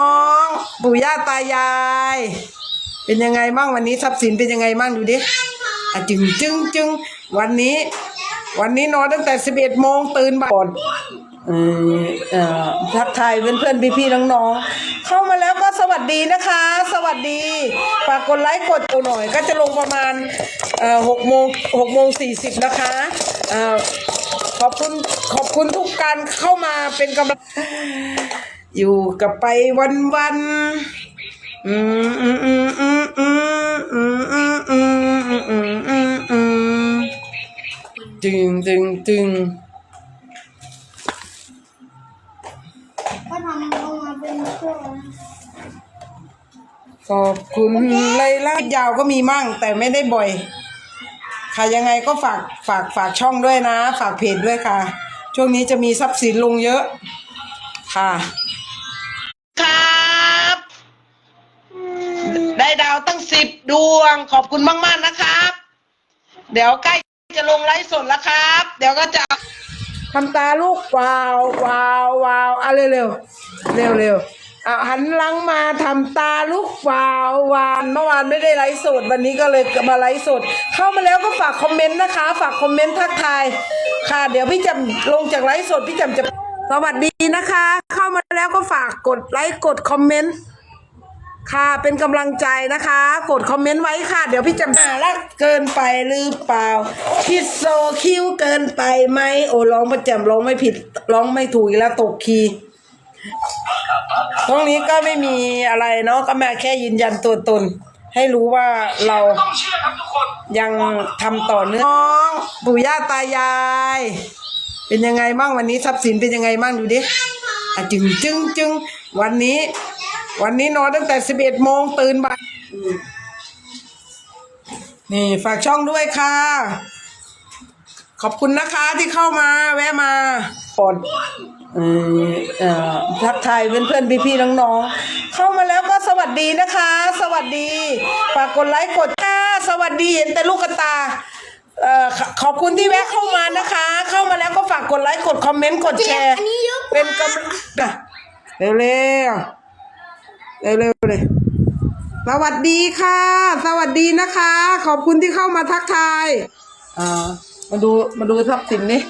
น้องปู่ย่าตายาย เป็นยังไงบ้างวันนี้ทรัพย์สินเป็นยังไงบ้างดูดิอะจึงจึงจึงวันนี้ วันนี้นอนตั้งแต่สิบเอ็ดโมงตื่นบ่ายก่อนทักทายเพื่อนเพื่อนพี่พี่ๆน้องๆ เข้ามาแล้วก็สวัสดีนะคะ สวัสดีฝากกดไลค์กดตัวหน่อย ก็จะลงประมาณหกโมงหกโมงสี่สิบนะคะขอบคุณขอบคุณทุกการเข้ามาเป็นกำลัง อยู่กับไปวันวันอืมอืมอืมอืมอืมอืมอืมอืมอืมอืมอืมตึงจึงจึงก็ทำออกมาเป็นเครื่องขอบคุณเลยล่ายาวก็มีมั่ง แต่ไม่ได้บ่อย ค่ะยังไงก็ฝากฝากฝากช่องด้วยนะ ฝากเพจด้วยค่ะ ช่วงนี้จะมีทรัพย์สินลงเยอะค่ะ สิบดวง ขอบคุณมาก ๆ นะครับ เดี๋ยวใกล้จะลงไลฟ์สดแล้วครับ เดี๋ยวก็จะทำตาลูกวาววาววาวอะเร็วเร็วเร็วเร็วอะหันหลังมาทำตาลูกวาววานเมื่อวานไม่ได้ไลฟ์สดวันนี้ก็เลยมาไลฟ์สด เข้ามาแล้วก็ฝากคอมเมนต์นะคะ ฝากคอมเมนต์ทักทายค่ะ เดี๋ยวพี่จำลงจากไลฟ์สดพี่จำจะสวัสดีนะคะ เข้ามาแล้วก็ฝากกดไลค์กดคอมเมนต์ ค่ะเป็นกำลังใจนะคะ กดคอมเมนต์ไว้ค่ะ เดี๋ยวพี่จะมาละเกินไปหรือเปล่า คิดโซคิวเกินไปไหมโอ้ร้องประจำร้องไม่ผิดร้องไม่ถูกอีกแล้วตกคีย์ตรงนี้ก็ไม่มีอะไรเนาะก็มาแค่ยืนยันตัวตน ให้รู้ว่าเรายังทำต่อเนื่องน้องปู่ย่าตายาย เป็นยังไงบ้างวันนี้ทรัพย์สินเป็นยังไงบ้างดูดิอะจึงจึงจึงวันนี้ วันนี้นอนตั้งแต่สิบเอ็ดโมงตื่นบ่ายอืมนี่ฝากช่องด้วยค่ะ ขอบคุณนะคะที่เข้ามาแวะมาก่อนเออเอ่อทักทายเพื่อนเพื่อนพี่พี่ๆน้องๆ เข้ามาแล้วก็สวัสดีนะคะ สวัสดีฝากกดไลค์กดค่ะสวัสดีเห็นแต่ลูกกระตาเอ่อขขอบคุณที่แวะเข้ามานะคะ เข้ามาแล้วก็ฝากกดไลค์กดคอมเมนต์กดแชร์อันนี้เยอะกว่าเป็นกำลังอะเร็วๆ เร็วๆเลยสวัสดีค่ะ สวัสดีนะคะ ขอบคุณที่เข้ามาทักทายอ่ามาดูมาดูทรัพย์สินนี่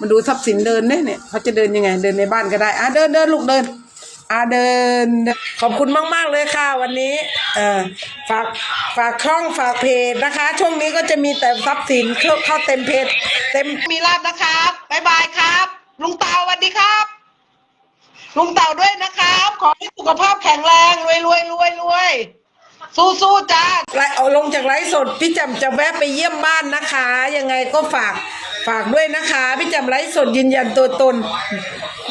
มาดูทรัพย์สินเดินเนี่ยเนี่ยเขาจะเดินยังไง เดินในบ้านก็ได้อะเดินเดินลูกเดินอะเดิน ขอบคุณมาก ๆ เลยค่ะวันนี้เอ่อฝากฝากช่องฝากเพจนะคะ ช่วงนี้ก็จะมีแต่ทรัพย์สินเข้าเข้าเต็มเพจเต็มมีลาบนะครับบ๊ายบายครับ ลุงเตาสวัสดีครับ ลุงเต่าด้วยนะครับ ขอให้สุขภาพแข็งแรงรวยรวยรวยรวยสู้สู้ๆจ้าไลฟ์เอาลงจากไลฟ์สดพี่จำจะแวะไปเยี่ยมบ้านนะคะ ยังไงก็ฝากฝากด้วยนะคะ พี่จำไลฟ์สดยืนยันตัวตน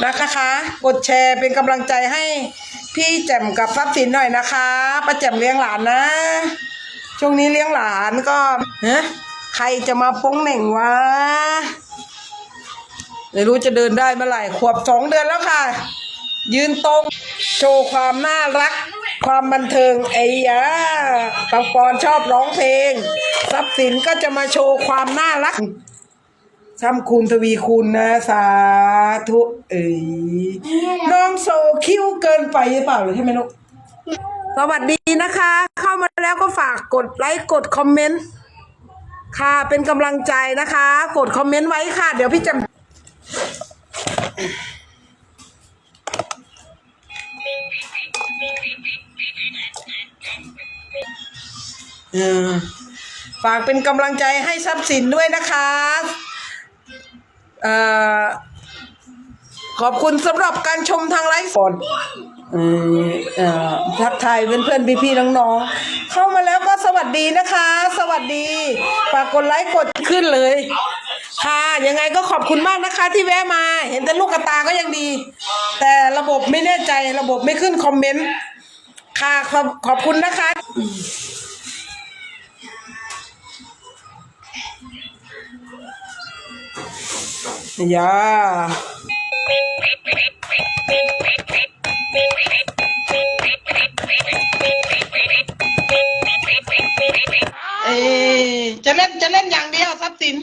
นะคะกดแชร์เป็นกำลังใจให้พี่แจ่มกับทรัพย์สินหน่อยนะคะป้าแจ่มเลี้ยงหลานนะ ช่วงนี้เลี้ยงหลานก็ฮะใครจะมาป้งเหน่งวะไม่รู้จะเดินได้เมื่อไหร่ขวบสองเดือนแล้วค่ะ ยืนตรง โชว์ความน่ารัก ความบันเทิงไอ้ยาปังปอนชอบร้องเพลง ทรัพย์สินก็จะมาโชว์ความน่ารักทำคูณทวีคูณนะ สาธุเอ้ยน้องโซคิ้วเกินไปหรือเปล่าหรือใช่ไหมลูกสวัสดีนะคะ เข้ามาแล้วก็ฝากกดไลค์กดคอมเมนต์ค่ะเป็นกำลังใจนะคะ กดคอมเมนต์ไว้ค่ะ เดี๋ยวพี่จะ ฝากเป็นกำลังใจให้ทรัพย์สินด้วยนะคะอขอบคุณสำหรับการชมทางไลฟ์สดทักทายเพื่อนเพื่อนพี่พี่ๆน้องๆ เข้ามาแล้วก็สวัสดีนะคะ สวัสดีฝากกดไลค์กดขึ้นเลย ค่ะ ยังไงก็ขอบคุณมากนะคะที่แวะมา เห็นแต่ลูกกระตาก็ยังดี แต่ระบบไม่แน่ใจระบบไม่ขึ้นคอมเมนต์ ค่ะขอบขอบคุณนะคะ ยาเอจะเล่นจะเล่นอย่างเดียวทรัพย์สิน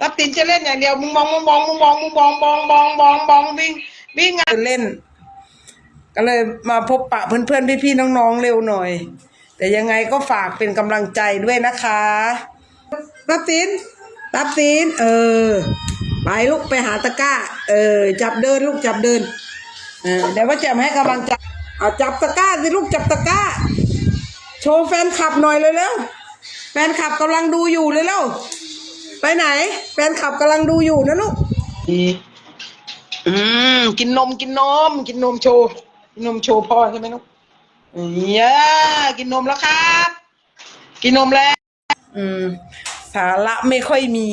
ทรัพย์สินจะเล่นอย่างเดียวมึงมองมึงมองมึงมองมึงมองมองมองมองมองวิ่งวิ่งอะเล่น ก็เลยมาพบปะเพื่อนๆพี่ๆน้องๆเร็วหน่อย แต่ยังไงก็ฝากเป็นกำลังใจด้วยนะคะรับสินรับสินเออ ไปลูกไปหาตะกร้า เออ จับเดินลูกจับเดิน เออเดี๋ยวว่าแจมให้กำลังใจเอาจับตะกร้าสิลูกจับตะกร้า โชว์แฟนคลับหน่อยเลยเร็วแฟนคลับกำลังดูอยู่เลยเร็วไปไหน แฟนคลับกำลังดูอยู่นะลูกอืมกินนมกินนม กินนมโชว์กินนมโชว์พ่อใช่ไหมลูกเนี่ยกินนมแล้วครับ กินนมแล้ว อืม สาระไม่ค่อยมี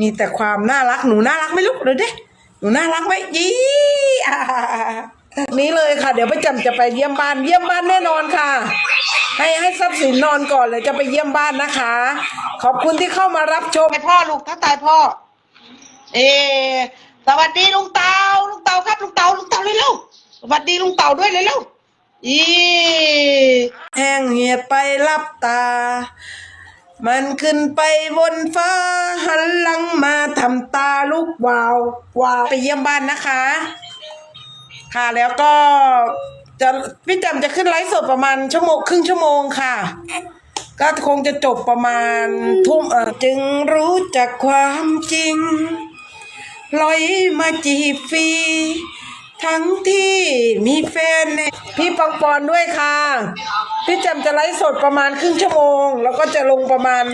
มีแต่ความน่ารักหนูน่ารักไหมลูกเดี๋ยวดิหนูน่ารักไหมยี่อ่านี้เลยค่ะ เดี๋ยวป้าจำจะไปเยี่ยมบ้านเยี่ยมบ้านแน่นอนค่ะ ให้ให้ทรัพย์สินนอนก่อนเลยจะไปเยี่ยมบ้านนะคะ ขอบคุณที่เข้ามารับชมพ่อลูกถ้าตายพ่อ เออสวัสดีลุงเตาลุงเตาครับลุงเตาลุงเตาเร็วๆสวัสดีลุงเตาด้วยเร็วๆอีแห้งเหียดไปรับตา มันขึ้นไปบนฟ้า หันหลังมาทำตาลูกวาววาวไปเยี่ยมบ้านนะคะ ค่ะแล้วก็จะพี่จำจะขึ้นไลฟ์สดประมาณชั่วโมงครึ่งชั่วโมงค่ะ ก็คงจะจบประมาณทุ่มเออจึงรู้จักความจริงลอยมาจีบฟรี ทั้งที่มีแฟนในพี่ปังปอนด้วยค่ะ พี่จำจะไลฟ์สดประมาณครึ่งชั่วโมง แล้วก็จะลงประมาณ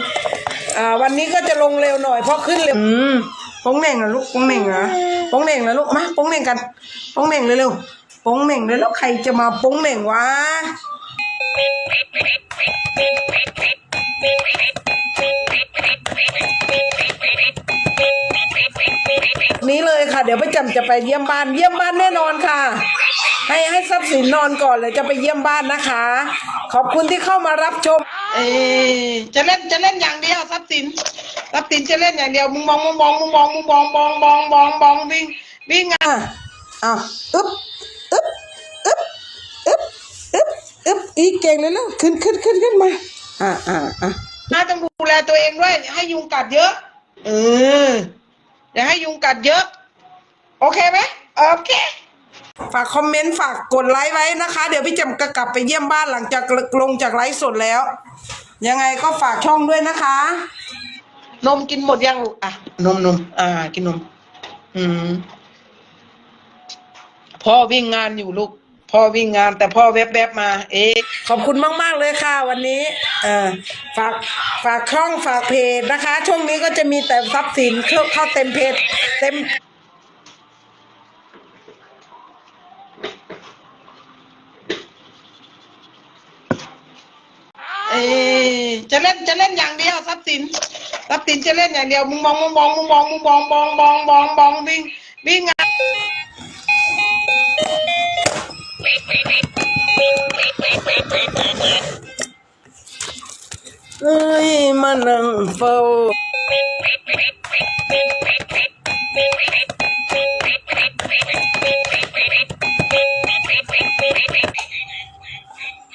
อ่า วันนี้ก็จะลงเร็วหน่อยเพราะขึ้นเร็วอืมปงเหน่งเหรอลูกปงเหน่งเหรอปงเหน่งเหรอลูกมาปงเหน่งกันปงเหน่งเร็วๆปงเหน่งเลยแล้วใครจะมาปงเหน่งวะ นี้เลยค่ะ เดี๋ยวป้าจำจะไปเยี่ยมบ้าน เยี่ยมบ้านแน่นอนค่ะ ให้ให้ทรัพย์สินนอนก่อนเลยจะไปเยี่ยมบ้านนะคะ ขอบคุณที่เข้ามารับชมเออจะเล่นจะเล่นอย่างเดียวทรัพย์สินทรัพย์สินจะเล่นอย่างเดียวมึงมองมึงมองมึงมองมึงมองมองมองมองมองวิ่งวิ่งอะอะอึ๊บอึ๊บอึ๊บอึ๊บอึ๊บอึ๊บอีเก่งเลยแล้วขึ้นขึ้นขึ้นขึ้นมาอะอะอะน่าต้องดูแลตัวเองด้วยอย่าให้ยุงกัดเยอะ เออ อย่าให้ยุงกัดเยอะ โอเคไหมโอเค ฝากคอมเมนต์ฝากกดไลค์ไว้นะคะ เดี๋ยวพี่จำจะกลับไปเยี่ยมบ้านหลังจากลงจากไลฟ์สดแล้ว ยังไงก็ฝากช่องด้วยนะคะ นมกินหมดยังลูกอะนมนมอ่า กินนม อืมพ่อวิ่งงานอยู่ลูก พ่อวิ่งงานแต่พ่อแวบๆมา เอ๊ะขอบคุณมาก ๆ เลยค่ะ วันนี้เออฝากฝากช่องฝากเพจนะคะ ช่วงนี้ก็จะมีแต่ทรัพย์สินเข้าเข้าเต็มเพจเต็มเออจะเล่นจะเล่นอย่างเดียวทรัพย์สินทรัพย์สินจะเล่นอย่างเดียวมึงมองมึงมองมึงมองมึงมองมองมองมองมองวิ่งวิ่งงาน เอ้ยมานั่งเฝ้า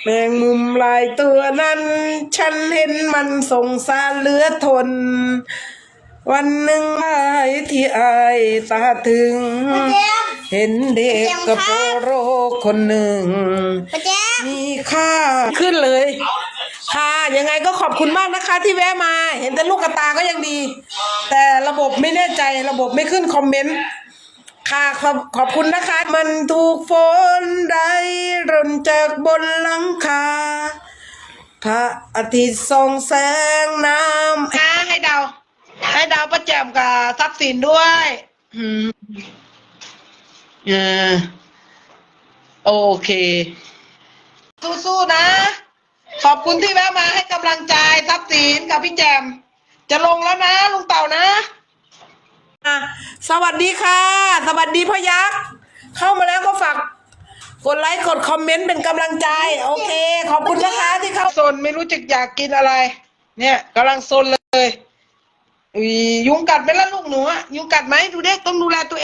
แมงมุมลายตัวนั้น ฉันเห็นมันสงสารเหลือทน วันหนึ่งอายที่อายตาถึง เห็นเด็กกระโปโรคนหนึ่งป้าแจ๊บมีค่าขึ้นเลย ค่ะ ยังไงก็ขอบคุณมากนะคะที่แวะมา เห็นแต่ลูกกระตาก็ยังดี แต่ระบบไม่แน่ใจระบบไม่ขึ้นคอมเมนต์ ค่ะขอบขอบคุณนะคะ มันถูกฝนได้ร่นจากบนหลังคา พระอาทิตย์ส่องแสงน้ำนะให้ดาว ให้ดาวประแจมกับทรัพย์สินด้วย อืมเออโอเค สู้ๆนะ ขอบคุณที่แวะมาให้กำลังใจทรัพย์สินกับพี่แจม จะลงแล้วนะลุงเต่านะอะสวัสดีค่ะ สวัสดีพ่อยักษ์เข้ามาแล้วก็ฝากกดไลค์กดคอมเมนต์เป็นกำลังใจ โอเค ขอบคุณนะคะที่เข้าโซนไม่รู้จะอยากกินอะไร เนี่ยกำลังโซนเลยอุ๊ยยุงกัดไหมล่ะลูกหนูอะยุงกัดไหมดูเด็กต้องดูแลตัวเอง